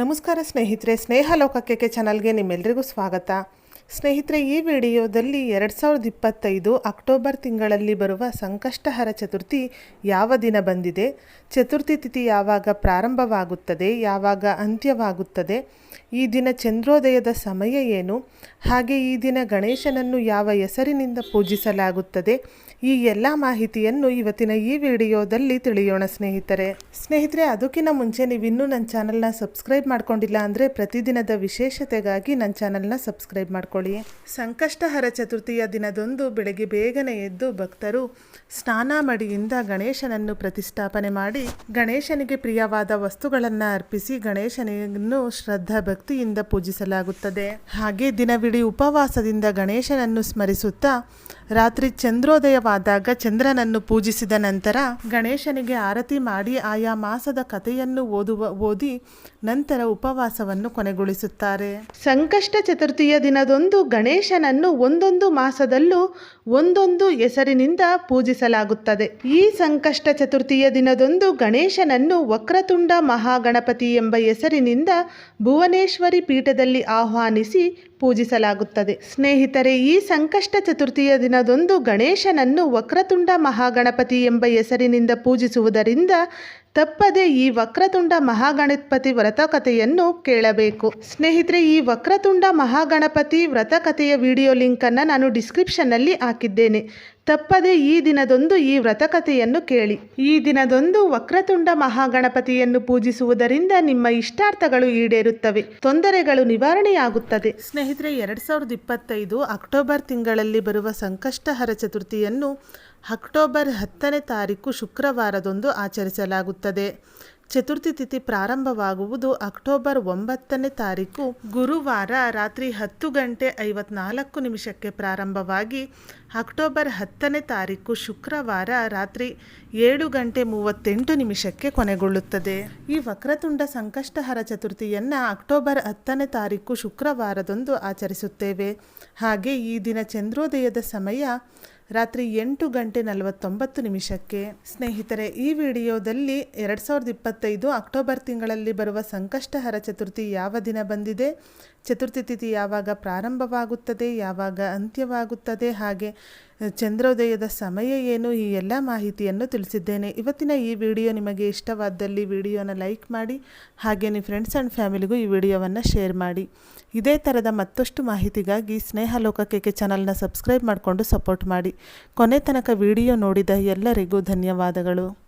ನಮಸ್ಕಾರ ಸ್ನೇಹಿತರೆ ಸ್ನೇಹ ಲೋಕಕ್ಕೆ ಚಾನಲ್ಗೆ ನಿಮ್ಮೆಲ್ಲರಿಗೂ ಸ್ವಾಗತ. ಸ್ನೇಹಿತರೆ, ಈ ವಿಡಿಯೋದಲ್ಲಿ ಎರಡು ಸಾವಿರದ ಇಪ್ಪತ್ತೈದು ಅಕ್ಟೋಬರ್ ತಿಂಗಳಲ್ಲಿ ಬರುವ ಸಂಕಷ್ಟಹರ ಚತುರ್ಥಿ ಯಾವ ದಿನ ಬಂದಿದೆ? ಚತುರ್ಥಿ ತಿಥಿ ಯಾವಾಗ ಪ್ರಾರಂಭವಾಗುತ್ತದೆ? ಯಾವಾಗ ಅಂತ್ಯವಾಗುತ್ತದೆ? ಈ ದಿನ ಚಂದ್ರೋದಯದ ಸಮಯ ಏನು? ಹಾಗೆ ಈ ದಿನ ಗಣೇಶನನ್ನು ಯಾವ ಹೆಸರಿನಿಂದ ಪೂಜಿಸಲಾಗುತ್ತದೆ? ಈ ಎಲ್ಲ ಮಾಹಿತಿಯನ್ನು ಇವತ್ತಿನ ಈ ವಿಡಿಯೋದಲ್ಲಿ ತಿಳಿಯೋಣ ಸ್ನೇಹಿತರೆ. ಸ್ನೇಹಿತರೆ, ಅದಕ್ಕಿಂತ ಮುಂಚೆ ನೀವು ಇನ್ನೂ ನನ್ನ ಚಾನಲ್ನ ಸಬ್ಸ್ಕ್ರೈಬ್ ಮಾಡ್ಕೊಂಡಿಲ್ಲ ಅಂದರೆ ಪ್ರತಿದಿನದ ವಿಶೇಷತೆಗಾಗಿ ನನ್ನ ಚಾನಲ್ನ ಸಬ್ಸ್ಕ್ರೈಬ್ ಮಾಡ್ಕೊಳ್ಳಿ ಸಂಕಷ್ಟಹರ ಚತುರ್ಥಿಯ ದಿನದಂದು ಬೆಳಗ್ಗೆ ಬೇಗನೆ ಎದ್ದು ಭಕ್ತರು ಸ್ನಾನ ಮಡಿಯಿಂದ ಗಣೇಶನನ್ನು ಪ್ರತಿಷ್ಠಾಪನೆ ಮಾಡಿ, ಗಣೇಶನಿಗೆ ಪ್ರಿಯವಾದ ವಸ್ತುಗಳನ್ನು ಅರ್ಪಿಸಿ ಗಣೇಶನನ್ನು ಶ್ರದ್ಧಾ ಭಕ್ತಿಯಿಂದ ಪೂಜಿಸಲಾಗುತ್ತದೆ. ಹಾಗೆ ದಿನವಿಡೀ ಉಪವಾಸದಿಂದ ಗಣೇಶನನ್ನು ಸ್ಮರಿಸುತ್ತಾ ರಾತ್ರಿ ಚಂದ್ರೋದಯವಾದಾಗ ಚಂದ್ರನನ್ನು ಪೂಜಿಸಿದ ನಂತರ ಗಣೇಶನಿಗೆ ಆರತಿ ಮಾಡಿ ಆಯಾ ಮಾಸದ ಕಥೆಯನ್ನು ಓದುವ, ಓದಿ ನಂತರ ಉಪವಾಸವನ್ನು ಕೊನೆಗೊಳಿಸುತ್ತಾರೆ. ಸಂಕಷ್ಟ ಚತುರ್ಥಿಯ ದಿನದೊಂದು ಗಣೇಶನನ್ನು ಒಂದೊಂದು ಮಾಸದಲ್ಲೂ ಒಂದೊಂದು ಹೆಸರಿನಿಂದ ಪೂಜಿಸಲಾಗುತ್ತದೆ. ಈ ಸಂಕಷ್ಟ ಚತುರ್ಥಿಯ ದಿನದೊಂದು ಗಣೇಶನನ್ನು ವಕ್ರತುಂಡ ಮಹಾಗಣಪತಿ ಎಂಬ ಹೆಸರಿನಿಂದ ಭುವನೇಶ್ವರಿ ಪೀಠದಲ್ಲಿ ಆಹ್ವಾನಿಸಿ ಪೂಜಿಸಲಾಗುತ್ತದೆ. ಸ್ನೇಹಿತರೆ, ಈ ಸಂಕಷ್ಟ ಚತುರ್ಥಿಯ ದಿನದಂದು ಗಣೇಶನನ್ನು ವಕ್ರತುಂಡ ಮಹಾಗಣಪತಿ ಎಂಬ ಹೆಸರಿನಿಂದ ಪೂಜಿಸುವುದರಿಂದ ತಪ್ಪದೆ ಈ ವಕ್ರತುಂಡ ಮಹಾಗಣಪತಿ ವ್ರತಕಥೆಯನ್ನು ಕೇಳಬೇಕು. ಸ್ನೇಹಿತರೆ, ಈ ವಕ್ರತುಂಡ ಮಹಾಗಣಪತಿ ವ್ರತಕಥೆಯ ವಿಡಿಯೋ ಲಿಂಕನ್ನು ನಾನು ಡಿಸ್ಕ್ರಿಪ್ಷನ್ನಲ್ಲಿ ಹಾಕಿದ್ದೇನೆ. ತಪ್ಪದೆ ಈ ದಿನದೊಂದು ಈ ವ್ರತಕಥೆಯನ್ನು ಕೇಳಿ. ಈ ದಿನದೊಂದು ವಕ್ರತುಂಡ ಮಹಾಗಣಪತಿಯನ್ನು ಪೂಜಿಸುವುದರಿಂದ ನಿಮ್ಮ ಇಷ್ಟಾರ್ಥಗಳು ಈಡೇರುತ್ತವೆ. ತೊಂದರೆಗಳು ನಿವಾರಣೆಯಾಗುತ್ತದೆ. ಸ್ನೇಹಿತರೆ, ಎರಡು ಸಾವಿರದ ಇಪ್ಪತ್ತೈದು ಅಕ್ಟೋಬರ್ ತಿಂಗಳಲ್ಲಿ ಬರುವ ಸಂಕಷ್ಟಹರ ಚತುರ್ಥಿಯನ್ನು ಅಕ್ಟೋಬರ್ ಹತ್ತನೇ ತಾರೀಕು ಶುಕ್ರವಾರದೊಂದು ಆಚರಿಸಲಾಗುತ್ತದೆ. ಚತುರ್ಥಿ ತಿಥಿ ಪ್ರಾರಂಭವಾಗುವುದು ಅಕ್ಟೋಬರ್ ಒಂಬತ್ತನೇ ತಾರೀಕು. ಗುರುವಾರ ರಾತ್ರಿ ಹತ್ತು ಗಂಟೆ ಐವತ್ನಾಲ್ಕು ನಿಮಿಷಕ್ಕೆ ಪ್ರಾರಂಭವಾಗಿ ಅಕ್ಟೋಬರ್ ಹತ್ತನೇ ತಾರೀಕು ಶುಕ್ರವಾರ ರಾತ್ರಿ ಏಳು ಗಂಟೆ ಮೂವತ್ತೆಂಟು ನಿಮಿಷಕ್ಕೆ ಕೊನೆಗೊಳ್ಳುತ್ತದೆ. ಈ ವಕ್ರತುಂಡ ಸಂಕಷ್ಟಹರ ಚತುರ್ಥಿಯನ್ನು ಅಕ್ಟೋಬರ್ ಹತ್ತನೇ ತಾರೀಕು ಶುಕ್ರವಾರದಂದು ಆಚರಿಸುತ್ತೇವೆ. ಹಾಗೆ ಈ ದಿನ ಚಂದ್ರೋದಯದ ಸಮಯ ರಾತ್ರಿ ಎಂಟು ಗಂಟೆ ನಲವತ್ತೊಂಬತ್ತು ನಿಮಿಷಕ್ಕೆ. ಸ್ನೇಹಿತರೆ, ಈ ವಿಡಿಯೋದಲ್ಲಿ ಎರಡು ಸಾವಿರದ ಇಪ್ಪತ್ತೈದು ಅಕ್ಟೋಬರ್ ತಿಂಗಳಲ್ಲಿ ಬರುವ ಸಂಕಷ್ಟಹರ ಚತುರ್ಥಿ ಯಾವ ದಿನ ಬಂದಿದೆ? ಚತುರ್ಥಿ ತಿಥಿ ಯಾವಾಗ ಪ್ರಾರಂಭವಾಗುತ್ತದೆ? ಯಾವಾಗ ಅಂತ್ಯವಾಗುತ್ತದೆ? ಹಾಗೆ ಚಂದ್ರೋದಯದ ಸಮಯ ಏನು? ಈ ಎಲ್ಲ ಮಾಹಿತಿಯನ್ನು ತಿಳಿಸಿದ್ದೇನೆ. ಇವತ್ತಿನ ಈ ವಿಡಿಯೋ ನಿಮಗೆ ಇಷ್ಟವಾದಲ್ಲಿ ವಿಡಿಯೋನ ಲೈಕ್ ಮಾಡಿ, ಹಾಗೆ ನಿಮ್ಮ ಫ್ರೆಂಡ್ಸ್ ಆ್ಯಂಡ್ ಫ್ಯಾಮಿಲಿಗೂ ಈ ವಿಡಿಯೋವನ್ನು ಶೇರ್ ಮಾಡಿ. ಇದೇ ಥರದ ಮತ್ತಷ್ಟು ಮಾಹಿತಿಗಾಗಿ ಸ್ನೇಹ ಲೋಕಕ್ಕೆ ಚಾನಲ್ನ ಸಬ್ಸ್ಕ್ರೈಬ್ ಮಾಡಿಕೊಂಡು ಸಪೋರ್ಟ್ ಮಾಡಿ. ಕೊನೆ ತನಕ ವಿಡಿಯೋ ನೋಡಿದ ಎಲ್ಲರಿಗೂ ಧನ್ಯವಾದಗಳು.